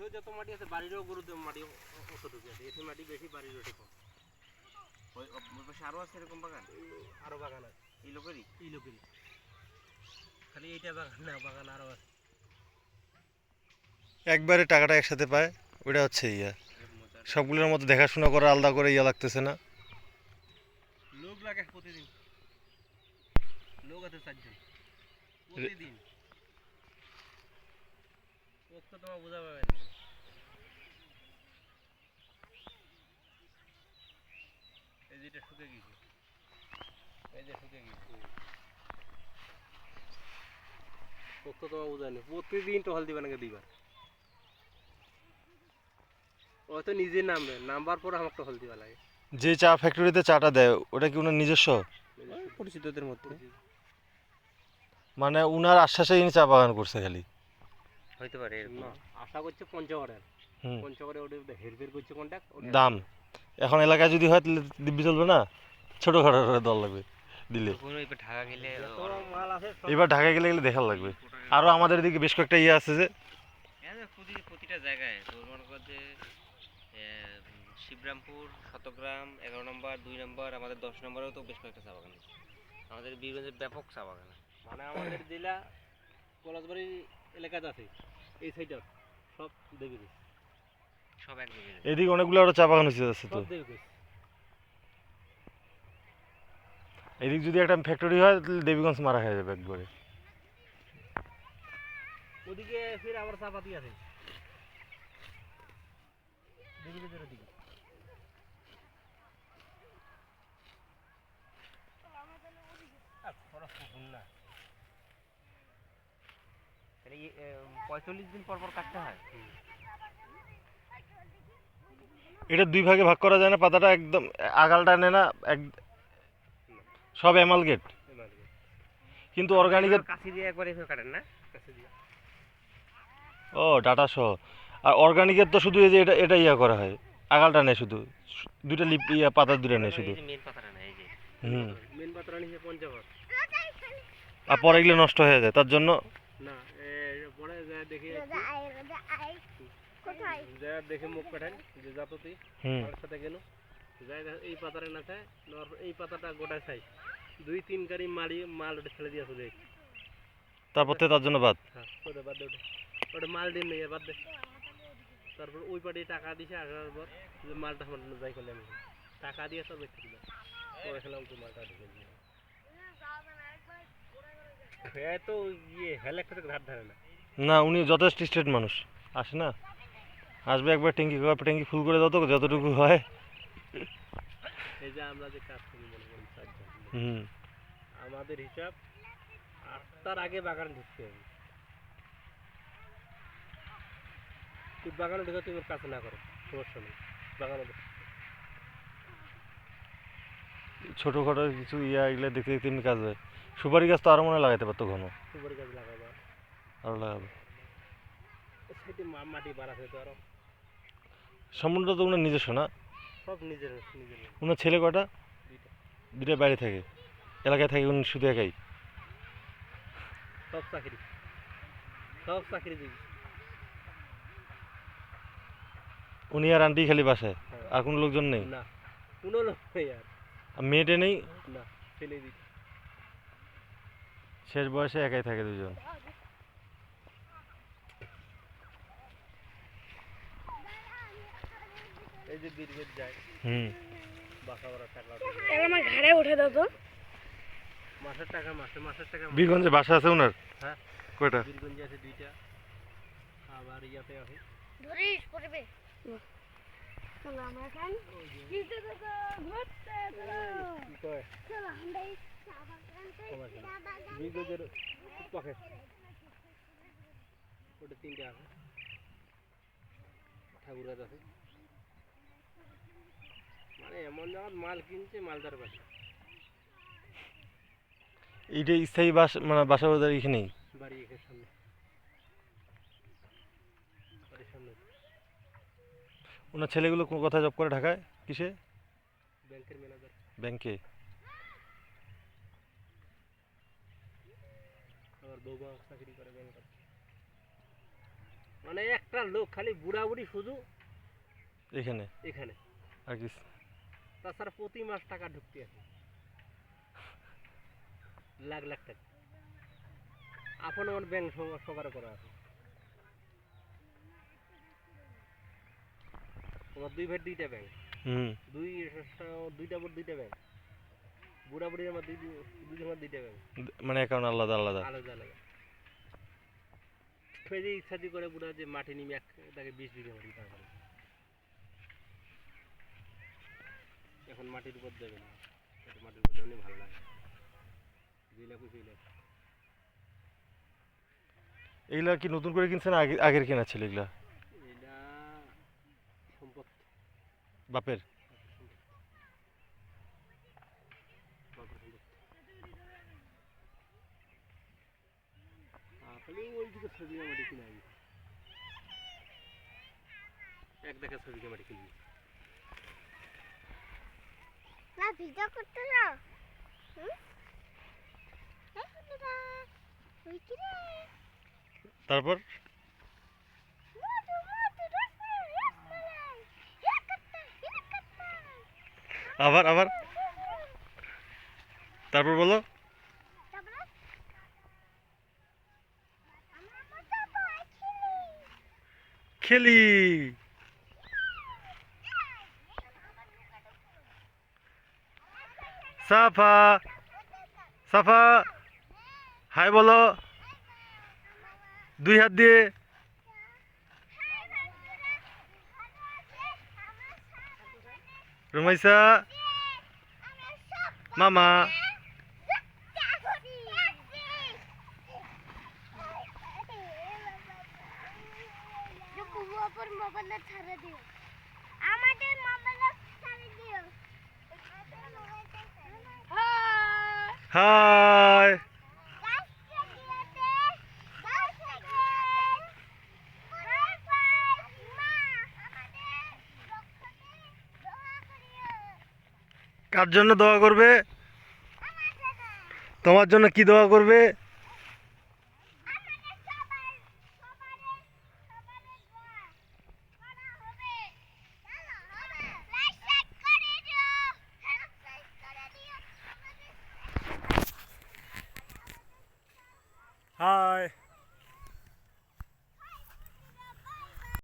এঠেও যত মাটি আছে বাড়িরও গরু মাটি অতটুকু আছে এঠে মাটি বেশি বাড়ির ওঠে কম ওই ওই পাশে আরও আছে এরকম বাগান আরও বাগান আছে। এই লোকেরই এই লোকেরই খালি এইটা বাগান না বাগান আরও আছে। একবারে টাকাটা একসাথে পায় ওটা হচ্ছে ইয়া। সবগুলোর মতো দেখাশোনা করে আলাদা করে ইয়া লাগতেছে না। লোক লাগে প্রতিদিন। লোক আছে চারজন। প্রতিদিন। লোক তোমার বোঝা পাবে না। এই যেটা শুকে গেছে। এই যে শুকে গেছে। তোমার বোঝা নেই প্রতিদিন টহল দিবা নাকি দিবা ও তো নিজে নামবে নামবার পর আমাকে টহল দিবা লাগে। যে চা ফ্যাক্টরিতে চাটা দেয় ওটা কি ওনার নিজস্ব? পরিচিতদের মধ্যে। মানে উনার আশ্বাসে ইনি চা বাগান করছে খালি। হইতে পারে এরকম। না আশা করছে পঞ্চগড়ের। পঞ্চগড়ে ওটা হেরফের করছে কন্ট্যাক্ট দাম। এখন এলাকায় যদি হয় তাহলে দিব্যি চলবে না? ছোটোখাটো করে দল লাগবে দিলে ঢাকা গেলে মাল আছে এবার ঢাকায় গেলে গেলে দেখার লাগবে। আরও আমাদের এদিকে বেশ কয়েকটা ইয়ে আছে যে। প্রতি প্রতিটা জায়গায়। তোর মনে কর যে শিবরামপুর শতগ্রাম এগারো নম্বর দুই নম্বর আমাদের দশ নম্বরেও তো বেশ কয়েকটা চা বাগান আমাদের বীরগঞ্জের ব্যাপক চা বাগান মানে আমাদের জেলা পলাশবাড়ি এলাকাতে আছে এই সাইডে সব দেবী সব এক এদিকে অনেকগুলো আরও চা বাগান হচ্ছে যাচ্ছে তো। সব দেবী এদিক যদি একটা ফ্যাক্টরি হয় তাহলে দেবীগঞ্জ মারা খেয়ে যাবে একবারে। ওদিকে ফির আবার চাপাতি আছে। দেবীগঞ্জের ওদিকে আহ, খরচ কখন না তাহলে এই, এ, পঁয়তাল্লিশ দিন পর পর কাটতে হয়? এটা দুই ভাগে ভাগ করা যায় না পাতাটা একদম আগালটা নেয় না এক সব অ্যামালগেট। কিন্তু অর্গানিকের কাশি দিয়ে একবার এভাবে কাটেন না? কাছে দিয়ে। ও ডাটা সহ। আর অর্গানিকের তো শুধু এই যে এটা এটা ইয়া করা হয় আগালটা নেয় শুধু। দুইটা লিপ ইয়া পাতা দুটো নেয় শুধু। হুম। আর পরে এগুলো নষ্ট হয়ে যায় তার জন্য দেখি কোথায় যা দেখে মুখ কাটাই যে যাতো তুই হুম আমার সাথে গেল যাই দেখ এই পাতারে না খায় নেওয়ার পর এই পাতাটা গোটায় খাই দুই তিন গাড়ি মারি মাল ওটা ছেড়ে দিয়েছে দেখ তারপর থেকে তার জন্য বাদ হ্যাঁ ওটা বাদ দে ওটা ওটা মাল দিন নেই বাদ দে তারপর ওই পাটি টাকা দিছে আসার পর যে মালটা আমার জন্য যাই করলে আমি টাকা দিয়ে সব বেঁচে দিলাম পরে খেলাম তো মালটা ঢুকে দিয়ে হ্যাঁ তো ইয়ে হেলেক থেকে ধার ধারে না না উনি যথেষ্ট স্টেট মানুষ। আসে না? আসবে একবার ট্যাঙ্কি ট্যাঙ্কি ফুল করে দাও তো যতটুকু হয়। এই যে আমরা যে কাজ করি মনে করি হুম। আমাদের হিসাব আটটার আগে বাগান ঢুকতে হবে। তুই বাগানে ঢুকে তুমি কাছে না করো সমস্যা নেই বাগানে। ছোটোখাটো কিছু ইয়া এগুলো দেখতে দেখতে এমনি কাজ হয়। সুপারি গাছ তো আরও মনে লাগাইতে পারতো ঘন। সুপারি গাছ লাগাবা। আরও লাগাবে মাটি বাড়াতে তো সম্পূর্ণটা তো উনার নিজস্ব না সব নিজের নিজের উনার ছেলে কটা দুটা বাইরে থাকে. এলাকায় থাকে উনি শুধু একাই সব চাকরি সব চাকরি দিবি উনি আর আন্টি খালি বাসায় আর কোনো লোকজন নেই না কোনো লোক নেই আর আর মেয়েটে নেই না ছেলে শেষ বয়সে একাই থাকে দুজন এই যে বীরগঞ্জ যায়। হুম। বাসা ভাড়া টাকা। এবার আমার ঘাড়ে উঠে দাও তো। মাসের টাকা মাসে মাসের টাকা বীরগঞ্জে বাসা আছে ওনার? হ্যাঁ। কয়টা? বীরগঞ্জে আছে দুইটা। আবার ইয়াতে আছে। ধরিস পড়বে। চলো আমরা এখন ঘুরতে যাব, ঘুরতে চলো। কি কয়? চলো, আমরা এই চা বাগান চা বাগান বীরগঞ্জের পাখে ওটা তিনটে আছে। ঠাকুরাত আছে। মানে এমন জায়গা মাল কিনছে মালদার বাসা এইটা স্থায়ী বাস মানে বাসা বাজার এখানেই? বাড়ি এখানে সামনে। ওনার ছেলেগুলো কোথায় জব করে ঢাকায়? কিসে? ব্যাংকের ম্যানেজার। ব্যাংকে। আবার বৌমা চাকরি করে ব্যাংকার মানে একটা লোক খালি বুড়া বুড়ি শুধু এখানে? এখানে। আর কি তাছাড়া প্রতি মাস টাকা ঢুকতে আছে। লাখ লাখ টাকা। আপন আমার ব্যাংক সবার করা আছে। তোমার দুই ভাই দুইটা ব্যাংক দুই দুইটা বোর দুইটা ব্যাংক বুড়া বুড়ির আমার দুই দুই আমার দুইটা ব্যাংক মানে অ্যাকাউন্ট আলাদা আলাদা। আলাদা আলাদা। ফেরে ইচ্ছাদি করে বুড়া যে মাটি নিমে এক তাকে বিশ বিঘা মাটি পার এখন মাটির উপর দেবে না। মাটির উপর দেবে ভালো লাগে। দিলে খুশি লাগে এইগুলা কি নতুন করে কিনছেন আগে আগের কেনা ছিল এগুলা এটা সম্পদ। বাপের? বাপের সম্পদ। খালি ওই দিকে ছবি মাটি কিনে এক দেখা ছবি মাটি কিনবি না ভিডিও করতে যাও হুম এই কুকুরা, ওই কি রে? তারপর মোটু, মোটু, রসমালাই, রসমালাই। কাত্তা, ইয়া কাত্তা। আবার আবার? তারপর বলো? তারপরে? খেলি। খেলি সাফা সাফা। হাই বলো। দুই হাত দিয়ে। রুমাইসা। মামা যাত্রা করি। যোকু বাবার মোবাইলে ছাড়া দিও আমাদের মোবাইলে ছাড়া দিও হ্যাঁ হাই দশ সেকেন্ডে দশ সেকেন্ড বাই বাই মা আমাদের লক্ষ্যতে দোয়া করিও কার জন্য দোয়া করবে? তোমার জন্য কি দোয়া করবে?